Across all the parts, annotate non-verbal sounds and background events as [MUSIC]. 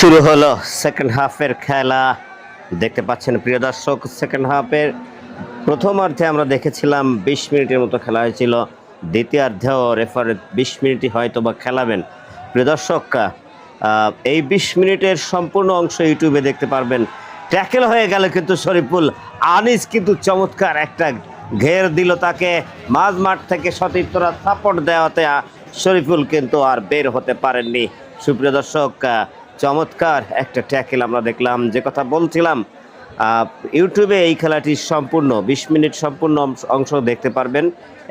শুরু হলো সেকেন্ড হাফের খেলা। দেখতে পাচ্ছেন প্রিয় দর্শক সেকেন্ড হাফের প্রথমার্ধে আমরা দেখেছিলাম বিশ মিনিটের মতো খেলা হয়েছিল। দ্বিতীয়ার্ধেও রেফার বিশ মিনিটই হয়তো বা খেলাবেন। প্রিয় দর্শক এই বিশ মিনিটের সম্পূর্ণ অংশ ইউটিউবে দেখতে পারবেন। ট্যাকেল হয়ে গেল কিন্তু শরীফুল। আনিস কিন্তু চমৎকার একটা ঘের দিল তাকে। মাঝ মাঠ থেকে সতীর্থরা সাপোর্ট দেওয়াতে শরীফুল কিন্তু আর বের হতে পারেননি। সুপ্রিয় দর্শক চমৎকার একটা ট্যাকেল আমরা দেখলাম, যে কথা বলছিলাম ইউটিউবে এই খেলাটি সম্পূর্ণ, বিশ মিনিট সম্পূর্ণ অংশ- দেখতে পারবেন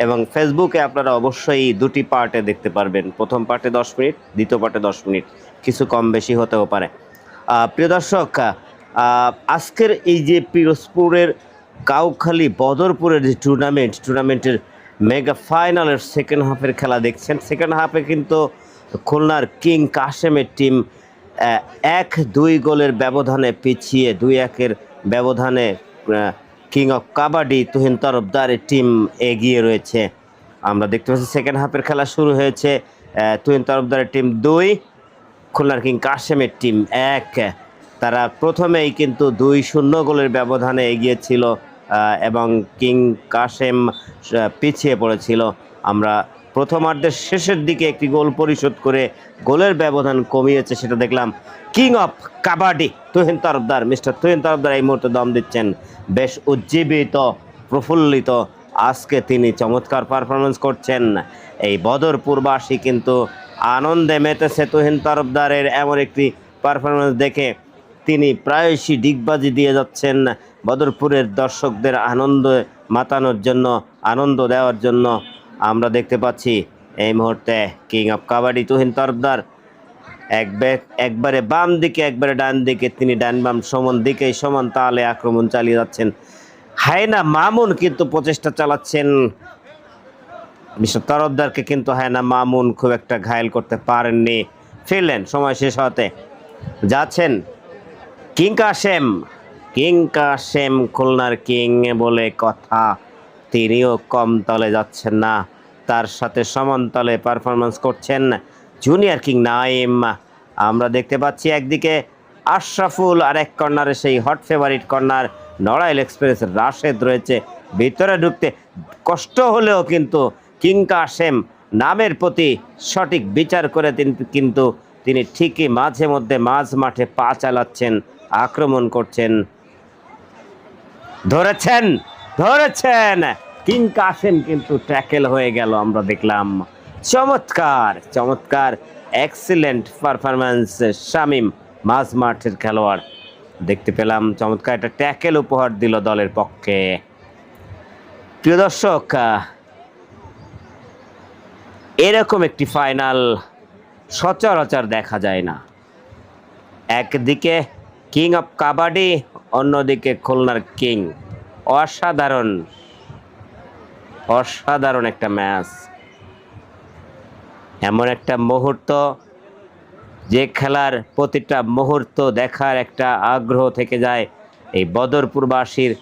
এবং ফেসবুকে আপনারা অবশ্যই দুটি পার্টে দেখতে পারবেন। প্রথম পার্টে দশ মিনিট, দ্বিতীয় পার্টে দশ মিনিট, কিছু কম বেশি হতেও পারে। প্রিয় দর্শক আজকের এই যে পিরোজপুরের কাউখালী বদরপুরের যে টুর্নামেন্ট টুর্নামেন্টের মেগা ফাইনালের সেকেন্ড হাফের খেলা দেখছেন সেকেন্ড হাফে কিন্তু খুলনার কিং কাশেমের টিম এক দুই গোলের ব্যবধানে পিছিয়ে দুই একের ব্যবধানে কিং অফ কাবাডি তুহিন তরফদারের টিম এগিয়ে রয়েছে। আমরা দেখতে পাচ্ছি সেকেন্ড হাফের খেলা শুরু হয়েছে তুহিন তরফদারের টিম দুই, খুলনার কিং কাশেমের টিম এক। তারা প্রথমেই কিন্তু দুই শূন্য গোলের ব্যবধানে এগিয়েছিল এবং কিং কাশেম পিছিয়ে পড়েছিল। আমরা প্রথমার্ধের শেষের দিকে একটি গোল পরিশোধ করে গোলের ব্যবধান কমিয়েছে, সেটা দেখলাম king of kabaddi Tuhin Tarafdar. Mister Tuhin Tarafdar এই মুহূর্তে দম দিচ্ছেন। বেশ উজ্জীবিত, প্রফুল্লিত আজকে তিনি চমৎকার পারফরমেন্স করছেন। এই বদরপুরবাসী কিন্তু আনন্দে মেতেছে তুহিন তরফদারের এমন একটি পারফরমেন্স দেখে। তিনি প্রায়শই ডিগবাজি দিয়ে যাচ্ছেন বদরপুরের দর্শকদের আনন্দ মাতানোর জন্য, আনন্দ দেওয়ার জন্য। আমরা দেখতে পাচ্ছি এই মুহূর্তে কিং অফ কাবাডি তুহিন তরফদার একবারে বাম দিকে, একবারে ডান দিকে, তিনি ডান বাম সমান দিকে সমান তালে আক্রমণ চালিয়ে যাচ্ছেন। হায়না মামুন কিন্তু প্রচেষ্টা চালাচ্ছেন। মিস্টার তরফদারকে কিন্তু হায়না মামুন খুব একটা ঘায়েল করতে পারেননি। ফিরলেন, সময় শেষ হতে যাচ্ছেন কিং কাশেম কিং কাশেম খুলনার কিং বলে কথা। তিনিও কম তলে যাচ্ছেন না। তার সাথে সমান তলে পারফরমেন্স করছেন জুনিয়র কিং নাইম। আমরা দেখতে পাচ্ছি একদিকে আশরাফুল আর এক কর্নারে সেই hot favourite corner Narail express Rashed রয়েছে। ভিতরে ঢুকতে কষ্ট হলেও কিন্তু কিং কাশেম নামের প্রতি সঠিক বিচার করে তিনি কিন্তু তিনি ঠিকই মাঝে মধ্যে মাঝ মাঠে পা চালাচ্ছেন, আক্রমণ করছেন। ধরেছেন ধরেছেন! কিং কাসেম কিন্তু ট্যাকেল হয়ে গেল, আমরা দেখলাম। চমৎকার চমৎকার এক্সিলেন্ট পারফরমেন্স শামিম মাঝ মাঠের খেলোয়াড়। দেখতে পেলাম, চমৎকার একটা ট্যাকেল উপহার দিল দলের পক্ষে। প্রিয় দর্শক, এরকম একটি ফাইনাল সচরাচর দেখা যায় না। একদিকে কিং অফ কাবাডি, অন্যদিকে খুলনার কিং অসাধারণ অসাধারণ একটা ম্যাচ। এমন একটা মুহূর্ত যে খেলার প্রতিটা মুহূর্ত দেখার একটা আগ্রহ থেকে যায় এই বদরপুরবাসীর।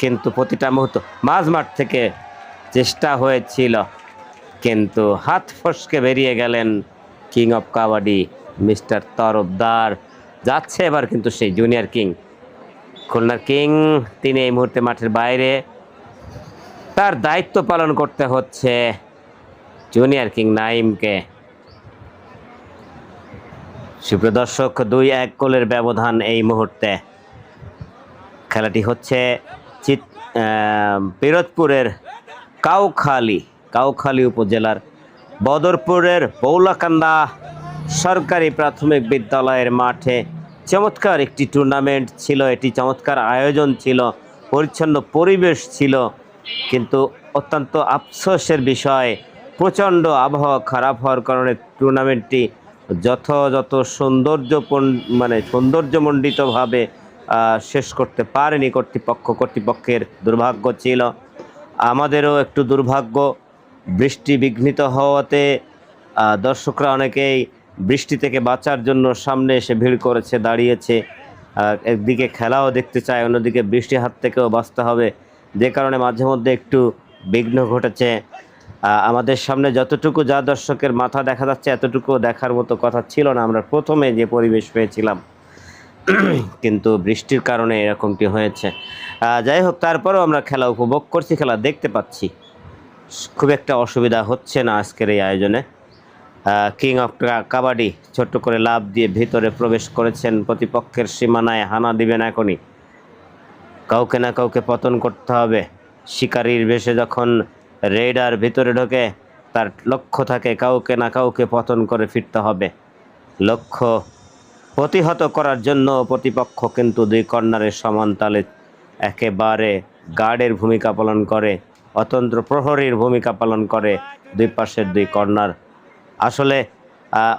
কিন্তু প্রতিটা মুহূর্ত মাঝমাঠ থেকে চেষ্টা হয়েছিল, কিন্তু হাত ফসকে বেরিয়ে গেলেন king of kabaddi mister Tarafdar. যাচ্ছে এবার কিন্তু সেই জুনিয়র কিং। খুলনার কিং, তিনি এই মুহূর্তে মাঠের বাইরে। তার দায়িত্ব পালন করতে হচ্ছে জুনিয়র কিং নাইমকে। সুপ্রিয় দর্শক, দুই এক গোলের ব্যবধান এই মুহূর্তে। খেলাটি হচ্ছে চিত পিরোজপুরের কাউখালী কাউখালী উপজেলার বদরপুরের বৌলাকান্দা সরকারি প্রাথমিক বিদ্যালয়ের মাঠে। চমৎকার একটি টুর্নামেন্ট ছিল, এটি চমৎকার আয়োজন ছিল, পরিচ্ছন্ন পরিবেশ ছিল। কিন্তু অত্যন্ত আফসোসের বিষয়, প্রচণ্ড আবহাওয়া খারাপ হওয়ার কারণে টুর্নামেন্টটি যথাযথ সৌন্দর্য মানে সৌন্দর্যমণ্ডিতভাবে শেষ করতে পারেনি কর্তৃপক্ষ। কর্তৃপক্ষের দুর্ভাগ্য ছিল, আমাদেরও একটু দুর্ভাগ্য। বৃষ্টি বিঘ্নিত হওয়াতে দর্শকরা অনেকেই বৃষ্টি থেকে বাঁচার জন্য সামনে এসে ভিড় করেছে, দাঁড়িয়েছে। একদিকে খেলাও দেখতে চায়, অন্যদিকে বৃষ্টির হাত থেকেও বাঁচতে হবে। যে কারণে মাঝে মধ্যে একটু বিঘ্ন ঘটেছে। আমাদের সামনে যতটুকু যা দর্শকের মাথা দেখা যাচ্ছে এতটুকু দেখার মতো কথা ছিল না। আমরা প্রথমে যে পরিবেশ পেয়েছিলাম, কিন্তু বৃষ্টির কারণে এরকমটি হয়েছে। যাই হোক, তারপরেও আমরা খেলা উপভোগ করছি, খেলা দেখতে পাচ্ছি। খুব একটা অসুবিধা হচ্ছে না আজকের এই আয়োজনে। কিং অফ কাবাডি ছোট্ট করে লাভ দিয়ে ভিতরে প্রবেশ করেছেন প্রতিপক্ষের সীমানায়, হানা দিবেন এখনই। কাউকে না কাউকে পতন করতে হবে। শিকারীর বেশে যখন রেডার ভিতরে ঢোকে, তার লক্ষ্য থাকে কাউকে না কাউকে পতন করে ফিরতে হবে। লক্ষ্য প্রতিহত করার জন্য প্রতিপক্ষ কিন্তু দুই কর্নারের সমান তালে একেবারে গার্ডের ভূমিকা পালন করে, অতন্ত্র প্রহরীর ভূমিকা পালন করে দুই পাশের দুই কর্নার। আসলে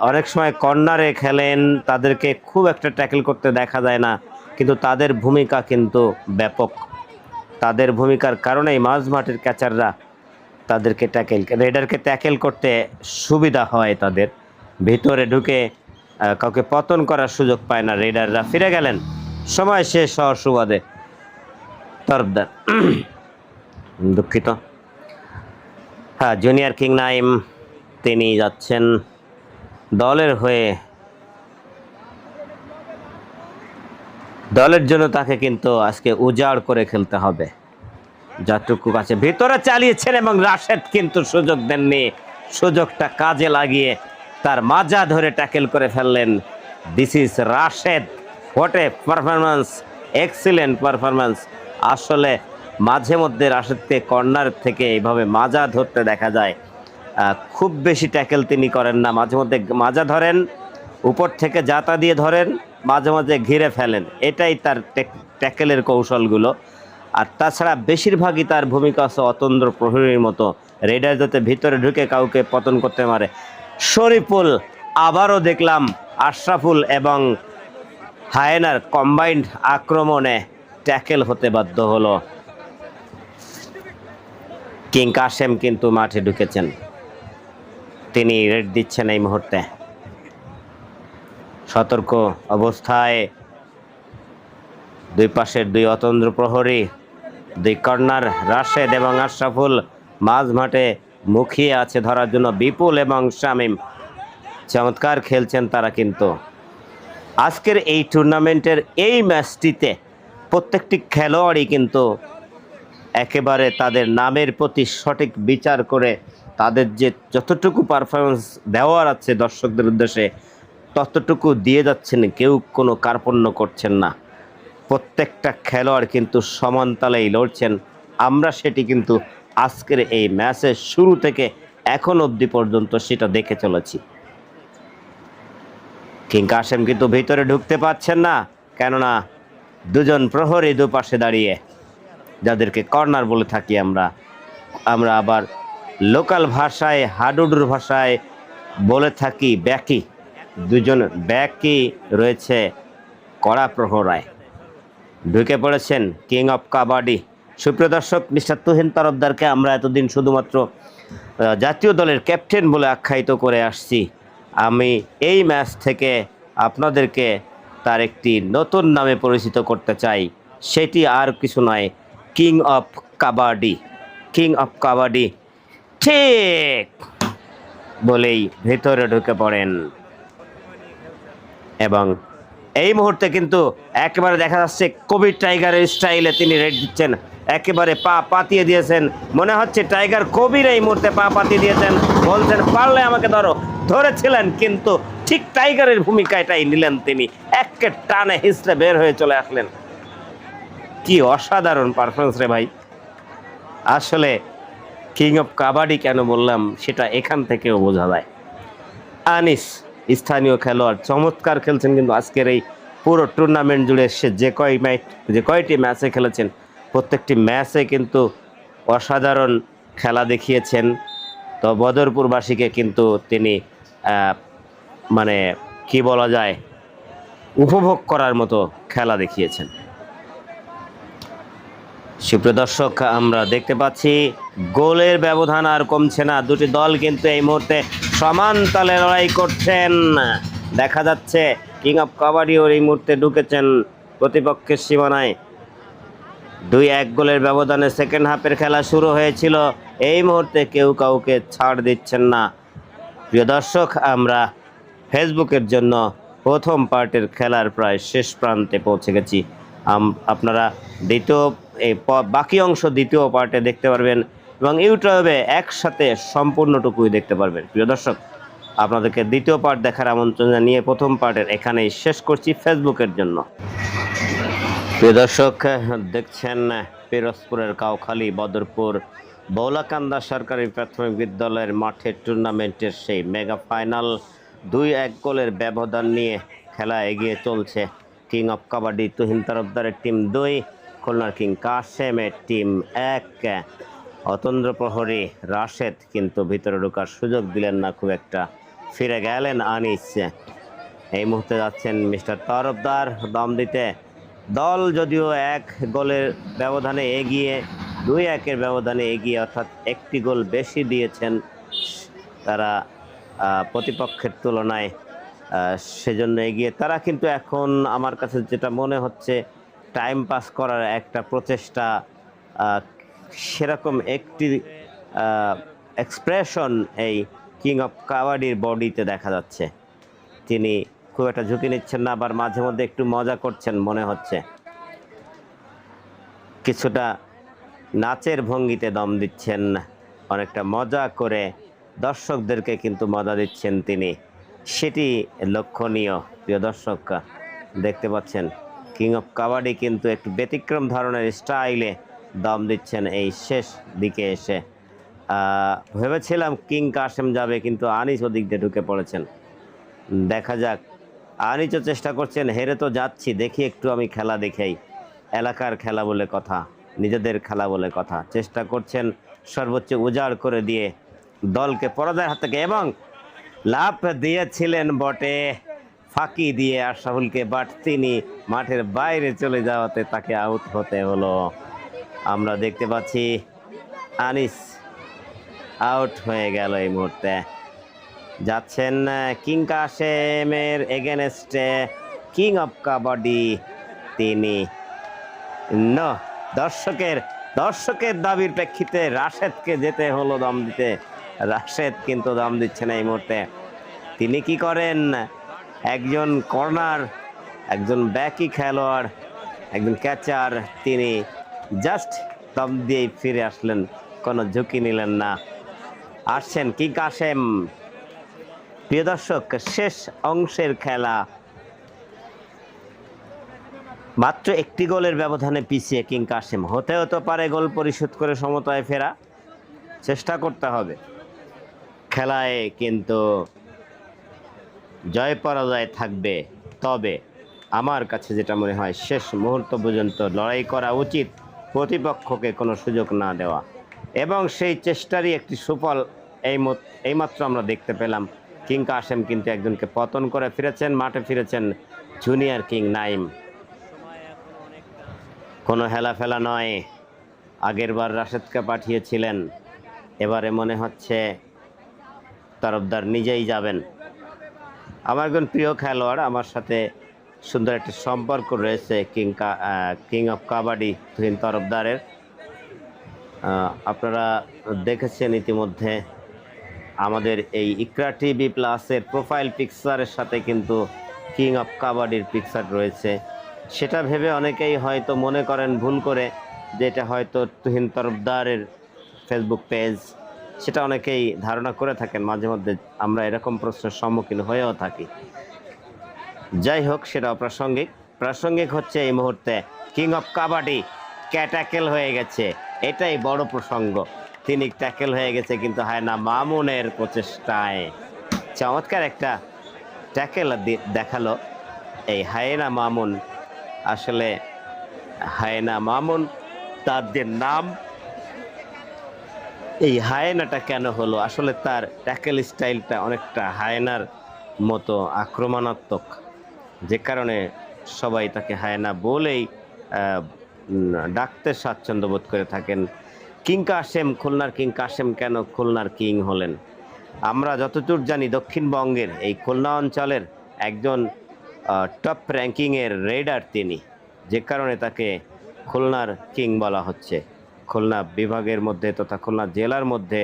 অনেক সময় কর্নারে খেলেন, তাদেরকে খুব একটা ট্যাকেল করতে দেখা যায় না। কিন্তু তাদের ভূমিকা কিন্তু ব্যাপক। তাদের ভূমিকার কারণেই মাঝ মাঠের ক্যাচাররা তাদেরকে ট্যাকেল রেডারকে ট্যাকেল করতে সুবিধা হয় তাদের। ভিতরে ঢুকে কাউকে পতন করার সুযোগ পায় না রেডাররা। ফিরে গেলেন। সময় শেষ হওয়ার সুবাদে তরফদার। [CLEARS THROAT] দুঃখিত। হ্যাঁ জুনিয়র কিং নাইম, তিনি যাচ্ছেন দলের হয়ে দলের জন্য তাকে কিন্তু আজকে উজাড় করে খেলতে হবে। যতটুকু আছে। ভিতরে চালিয়েছেন এবং রাশেদ কিন্তু সুযোগ দেননি। সুযোগটা কাজে লাগিয়ে তার মাজা ধরে ট্যাকেল করে ফেললেন। This is Rashed. What a performance excellent performance আসলে মাঝে মধ্যে রাশেদকে কর্নার থেকে এইভাবে মাজা ধরতে দেখা যায়। খুব বেশি ট্যাকেল তিনি করেন না। মাঝে মধ্যে মাজা ধরেন, উপর থেকে জাতা দিয়ে ধরেন। মাঝে মাঝে ঘিরে ফেলেন। এটাই তার ট্যাকেলের কৌশলগুলো। আর তাছাড়া বেশিরভাগই তার ভূমিকা আছে অতন্দ্র প্রহরীর মতো। রেডার যাতে ভিতরে ঢুকে কাউকে পতন করতে পারে শরীফুল, আবারও দেখলাম আশরাফুল এবং হায়নার কম্বাইন্ড আক্রমণে ট্যাকেল হতে বাধ্য হলো। কিং কাশেম কিন্তু মাঠে ঢুকেছেন। তিনি রেড দিচ্ছেন এই মুহূর্তে। সতর্ক অবস্থায়। দুই পাশের দুই অতন্দ্র প্রহরী, দুই কর্নার রাশেদ এবং আশরাফুল মাঝ মাঠে মুখিয়ে আছে ধরার জন্য বিপুল এবং শামিম। চমৎকার খেলছেন তারা কিন্তু। আজকের এই টুর্নামেন্টের এই ম্যাচটিতে প্রত্যেকটি খেলোয়াড়ই কিন্তু একেবারে তাদের নামের প্রতি সঠিক বিচার করে তাদের যে যতটুকু পারফরমেন্স দেওয়ার আছে দর্শকদের উদ্দেশ্যে ততটুকু দিয়ে যাচ্ছেন, কেউ কোনো কার্পণ্য করছেন না। প্রত্যেকটা খেলোয়াড় কিন্তু সমান তালেই লড়ছেন। আমরা সেটি কিন্তু আজকের এই ম্যাচের শুরু থেকে এখন অবধি পর্যন্ত সেটা দেখে চলেছি। কিং কাশেম কিন্তু ভিতরে ঢুকতে পাচ্ছেন না, কেননা দুজন প্রহরী দুপাশে দাঁড়িয়ে, যাদেরকে কর্নার বলে থাকি আমরা আমরা আবার লোকাল ভাষায়, হাডুডুর ভাষায় বলে থাকি ব্যাকি। দুজন ব্যাকি রয়েছে কড়া প্রহরায় ঢুকে পড়েছেন কিং অফ কাবাডি। সুপ্রিয় দর্শক, মিস্টার তুহিন তরফদারকে আমরা এতদিন শুধুমাত্র জাতীয় দলের ক্যাপ্টেন বলে আখ্যায়িত করে আসছি। আমি এই ম্যাচ থেকে আপনাদেরকে তার একটি নতুন নামে পরিচিত করতে চাই। সেটি আর কিছু নয়, king of kabaddi. King of kabaddi ঠিক বলেই ভেতরে ঢুকে পড়েন। এবং এই মুহূর্তে কিন্তু একেবারে দেখা যাচ্ছে কবির টাইগারের স্টাইলে তিনি রেড দিচ্ছেন। একেবারে পা পাতিয়ে দিয়েছেন। মনে হচ্ছে টাইগার কবির এই মুহূর্তে পা পাতিয়ে দিয়েছেন। বলছেন, পারলে আমাকে ধরো। ধরেছিলেন কিন্তু ঠিক টাইগারের ভূমিকা এটাই নিলেন তিনি। একে টানে হিসড়ে বের হয়ে চলে আসলেন। কি অসাধারণ পারফরমেন্স রে ভাই। আসলে কিং অফ কাবাডি কেন বললাম, সেটা এখান থেকেও বোঝা যায়। আনিস স্থানীয় খেলোয়াড় চমৎকার খেলছেন কিন্তু আজকের এই পুরো টুর্নামেন্ট জুড়ে সে যে কয় ম্যাচ, যে কয়টি ম্যাচে খেলেছেন, প্রত্যেকটি ম্যাচে কিন্তু অসাধারণ খেলা দেখিয়েছেন। তো বদরপুরবাসীকে কিন্তু তিনি মানে কি বলা যায়, উপভোগ করার মতো খেলা দেখিয়েছেন। সুপ্রিয় দর্শক, আমরা দেখতে পাচ্ছি গোলের ব্যবধান আর কমছে না। দুটি দল কিন্তু এই মুহূর্তে সমান তালে লড়াই করছেন। দেখা যাচ্ছে কিং অফ কাবাডিও এই মুহূর্তে ঢুকেছেন প্রতিপক্ষের সীমানায়। দুই এক গোলের ব্যবধানে সেকেন্ড হাফের খেলা শুরু হয়েছিল। এই মুহূর্তে কেউ কাউকে ছাড় দিচ্ছেন না। প্রিয় দর্শক, আমরা ফেসবুকের জন্য প্রথম পার্টের খেলার প্রায় শেষ প্রান্তে পৌঁছে গেছি। আপনারা দ্বিতীয় এই বাকি অংশ দ্বিতীয় পার্টে দেখতে পারবেন এবং ইউটিউবে একসাথে সম্পূর্ণটুকুই দেখতে পারবেন। প্রিয় দর্শক, আপনাদেরকে দ্বিতীয় পার্ট দেখার আমন্ত্রণ জানিয়ে প্রথম পার্টের এখানেই শেষ করছি ফেসবুকের জন্য। প্রিয় দর্শক, দেখছেন পিরোজপুরের কাউখালী, বদরপুর, বৌলাকান্দা সরকারি প্রাথমিক বিদ্যালয়ের মাঠে টুর্নামেন্টের সেই মেগা ফাইনাল দুই এক গোলের ব্যবধান নিয়ে খেলা এগিয়ে চলছে। কিং অফ কাবাডি তুহিন তরফদারের টিম দুই খুলনার কিং কাশেমের টিম এক। অতন্দ্র প্রহরী রাশেদ কিন্তু ভিতরে ঢোকার সুযোগ দিলেন না, খুব একটা ফিরে গেলেন আনিস। এই মুহূর্তে যাচ্ছেন মিস্টার তরফদার দম দিতে। দল যদিও এক গোলের ব্যবধানে এগিয়ে, দুই একের ব্যবধানে এগিয়ে অর্থাৎ একটি গোল বেশি দিয়েছেন তারা প্রতিপক্ষের তুলনায় সেজন্য এগিয়ে। তারা কিন্তু এখন আমার কাছে যেটা মনে হচ্ছে টাইম পাস করার একটা প্রচেষ্টা সেরকম একটি এক্সপ্রেশন এই কিং অফ কাবাডির বডিতে দেখা যাচ্ছে। তিনি খুব একটা ঝুঁকি নিচ্ছেন না, আবার মাঝে মধ্যে একটু মজা করছেন মনে হচ্ছে। কিছুটা নাচের ভঙ্গিতে দম দিচ্ছেন, অনেকটা মজা করে দর্শকদেরকে কিন্তু মজা দিচ্ছেন তিনি। সেটি লক্ষণীয়, প্রিয় দর্শক, দেখতে পাচ্ছেন। কিং অফ কাবাডি কিন্তু একটু ব্যতিক্রম ধরনের স্টাইলে দম দিচ্ছেন এই শেষ দিকে এসে। ভেবেছিলাম কিং কাশেম যাবে কিন্তু আনিস ওদিক দিয়ে ঢুকে পড়েছেন। দেখা যাক। আনিচও চেষ্টা করছেন, হেরে তো যাচ্ছি, দেখি একটু আমি খেলা দেখেই। এলাকার খেলা বলে কথা, নিজেদের খেলা বলে কথা। চেষ্টা করছেন সর্বোচ্চ উজাড় করে দিয়ে দলকে পরাজয়ের হাত থেকে এবং লাভ দিয়েছিলেন বটে। ফাঁকি দিয়ে আশরাফুলকে বাট তিনি মাঠের বাইরে চলে যাওয়াতে তাকে আউট হতে হলো। আমরা দেখতে পাচ্ছি আনিস আউট হয়ে গেল এই মুহূর্তে। যাচ্ছেন কিং কাশেমের এগেনস্টে কিং অফ কাবাডি তিনি। ন, দর্শকের দর্শকের দাবির প্রেক্ষিতে রাশেদকে যেতে হলো দম দিতে। রাশেদ কিন্তু দম দিচ্ছে না এই মুহূর্তে। তিনি কি করেন? একজন কর্নার, একজন ব্যাকি খেলোয়াড়, একজন ক্যাচার। তিনি জাস্ট দম দিয়েই ফিরে আসলেন, কোনো ঝুঁকি নিলেন না। আসছেন কি কাশেম প্রিয় দর্শক, শেষ অংশের খেলা। মাত্র একটি গোলের ব্যবধানে পিছিয়ে কিং কাশেম হতে হতে পারে গোল পরিশোধ করে সমতায় ফেরা। চেষ্টা করতে হবে। খেলায় কিন্তু জয় পরাজয় থাকবে। তবে আমার কাছে যেটা মনে হয়, শেষ মুহূর্ত পর্যন্ত লড়াই করা উচিত প্রতিপক্ষকে কোনো সুযোগ না দেওয়া। এবং সেই চেষ্টারই একটি সুফল এই মত- এইমাত্র আমরা দেখতে পেলাম। কিং কাশেম কিন্তু একজনকে পতন করে ফিরেছেন, মাঠে ফিরেছেন জুনিয়র কিং নাইম। কোনো হেলা ফেলা নয় আগেরবার রাশেদকে পাঠিয়েছিলেন। এবারে মনে হচ্ছে তরফদার নিজেই যাবেন। আমার একজন প্রিয় খেলোয়াড়, আমার সাথে সুন্দর একটি সম্পর্ক রয়েছে কিং কা- অফ কাবাডি তুহিন তরফদারের। আপনারা দেখেছেন ইতিমধ্যে আমাদের এই ইকরা টিভি প্লাসের প্রোফাইল পিকচারের সাথে কিন্তু কিং অফ কাবাডির পিকচার রয়েছে। সেটা ভেবে অনেকেই হয়তো মনে করেন ভুল করে যে এটা হয়তো তুহিন তরফদারের ফেসবুক পেজ সেটা অনেকেই ধারণা করে থাকেন, মাঝে মধ্যে আমরা এরকম প্রশ্নের সম্মুখীন হয়েও থাকি। যাই হোক, সেটা অপ্রাসঙ্গিক। প্রাসঙ্গিক হচ্ছে এই মুহূর্তে কিং অফ কাবাডি ক্যাটাকেল হয়ে গেছে। এটাই বড় প্রসঙ্গ। তিনি ট্যাকেল হয়ে গেছে কিন্তু হায়না মামুনের প্রচেষ্টায়। চমৎকার একটা ট্যাকেল দেখাল এই হায়না মামুন। আসলে হায়না মামুন তার যে নাম এই হায়নাটা কেন হলো? আসলে তার ট্যাকেল স্টাইলটা অনেকটা হায়নার মতো আক্রমণাত্মক। যে কারণে সবাই তাকে হায়না বলেই ডাকতে স্বাচ্ছন্দ্য বোধ করে থাকেন। কিং কাশেম, খুলনার কিং কাশেম কেন খুলনার কিং হলেন? আমরা যতদূর জানি দক্ষিণবঙ্গের এই খুলনা অঞ্চলের একজন টপ র্যাঙ্কিংয়ের রেডার তিনি। যে কারণে তাকে খুলনার কিং বলা হচ্ছে। খুলনা বিভাগের মধ্যে তথা খুলনা জেলার মধ্যে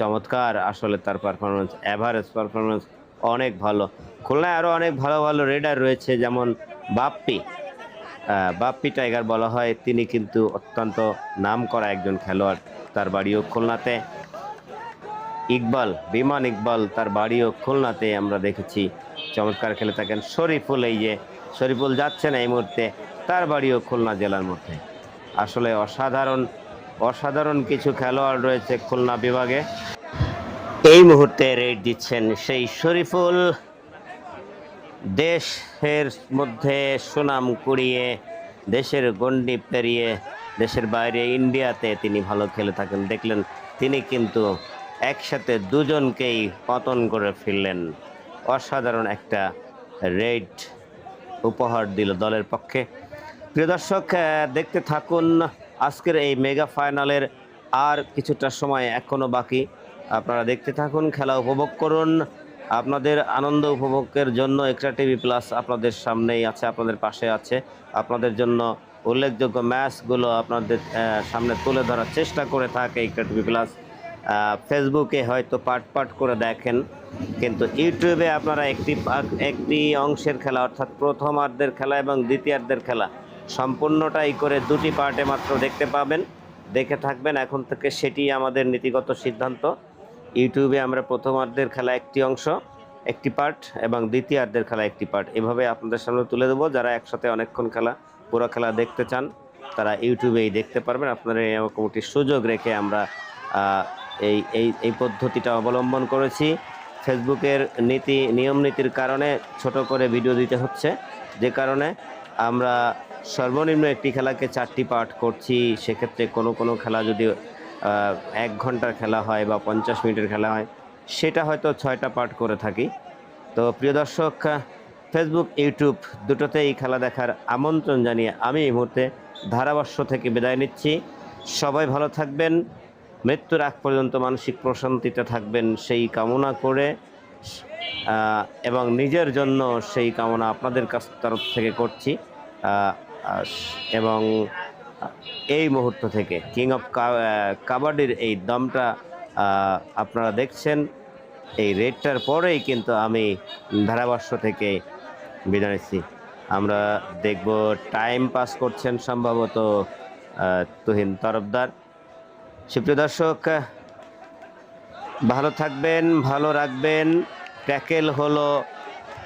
চমৎকার আসলে তার পারফরমেন্স অ্যাভারেজ পারফরমেন্স অনেক ভালো। খুলনায় আরও অনেক ভালো ভালো রেডার রয়েছে, যেমন বাপ্পি। বাপ্পি টাইগার বলা হয়, তিনি কিন্তু অত্যন্ত নাম করা একজন খেলোয়াড় তার বাড়িও খুলনাতে। ইকবাল, বিমান ইকবাল তার বাড়িও খুলনাতে আমরা দেখেছি। চমৎকার খেলে থাকেন শরীফুল, এই যে শরীফুল যাচ্ছে না এই মুহূর্তে, তার বাড়িও খুলনা জেলার মধ্যে। আসলে অসাধারণ অসাধারণ কিছু খেলোয়াড় রয়েছে খুলনা বিভাগে। এই মুহূর্তে রেড দিচ্ছেন সেই শরীফুল। দেশের মধ্যে সুনাম কুড়িয়ে, দেশের গণ্ডি পেরিয়ে, দেশের বাইরে ইন্ডিয়াতে তিনি ভালো খেলে থাকেন। দেখলেন তিনি কিন্তু একসাথে দুজনকেই পতন করে ফিরলেন অসাধারণ একটা রেড উপহার দিল দলের পক্ষে। প্রিয় দর্শক দেখতে থাকুন আজকের এই মেগা ফাইনালের আর কিছুটা সময় এখনও বাকি। আপনারা দেখতে থাকুন, খেলা উপভোগ করুন। আপনাদের আনন্দ উপভোগের জন্য এক্সট্রা টিভি প্লাস আপনাদের সামনেই আছে, আপনাদের পাশে আছে। আপনাদের জন্য উল্লেখযোগ্য ম্যাচগুলো আপনাদের সামনে তুলে ধরার চেষ্টা করে থাকে এক্সট্রা টিভি প্লাস ফেসবুকে হয়তো পার্ট পার্ট করে দেখেন, কিন্তু ইউটিউবে আপনারা একটি একটি অংশের খেলা, অর্থাৎ প্রথমার্ধের খেলা এবং দ্বিতীয়ার্ধের খেলা সম্পূর্ণটাই করে দুটি পার্টে মাত্র দেখতে পাবেন। দেখে থাকবেন এখন থেকে সেটি আমাদের নীতিগত সিদ্ধান্ত। ইউটিউবে আমরা প্রথমার্ধের খেলা একটি অংশ, একটি পার্ট এবং দ্বিতীয়ার্ধের খেলা একটি পার্ট। এভাবে আপনাদের সামনে তুলে দেবো। যারা একসাথে অনেকক্ষণ খেলা, পুরো খেলা দেখতে চান, তারা ইউটিউবেই দেখতে পারবেন। আপনারা এরকম একটি সুযোগ রেখে আমরা এই এই এই পদ্ধতিটা অবলম্বন করেছি। ফেসবুকের নীতি, নিয়ম নীতির কারণে ছোট করে ভিডিও দিতে হচ্ছে। যে কারণে আমরা সর্বনিম্ন একটি খেলাকে চারটি পার্ট করছি। সেক্ষেত্রে কোনো কোনো খেলা যদি এক ঘণ্টার খেলা হয় বা পঞ্চাশ মিনিটের খেলা হয়, সেটা হয়তো ছয়টা পার্ট করে থাকি। তো প্রিয় দর্শক ফেসবুক ইউটিউব দুটোতে এই খেলা দেখার আমন্ত্রণ জানিয়ে আমি এই মুহূর্তে ধারাবর্ষ থেকে বিদায় নিচ্ছি। সবাই ভালো থাকবেন। মৃত্যুর আগ পর্যন্ত মানসিক প্রশান্তিতে থাকবেন সেই কামনা করে এবং নিজের জন্য সেই কামনা আপনাদের কাছ তরফ থেকে করছি। এবং এই মুহূর্ত থেকে কিং অফ কাবাডির এই দমটা আপনারা দেখছেন। এই রেডটার পরেই কিন্তু আমি ধারাবর্ষ থেকে বিদায় নিচ্ছি। আমরা দেখব টাইম পাস করছেন সম্ভবত তুহিন তরফদার। সুপ্রিয় দর্শক, ভালো থাকবেন, ভালো রাখবেন। ট্যাকেল হলো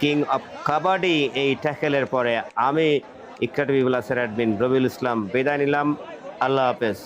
কিং অফ কাবাডি এই ট্যাকেলের পরে আমি ইকাটবি প্লাসের অ্যাডমিন রবিউল ইসলাম বিদায় নিলাম। আল্লাহ হাফেজ।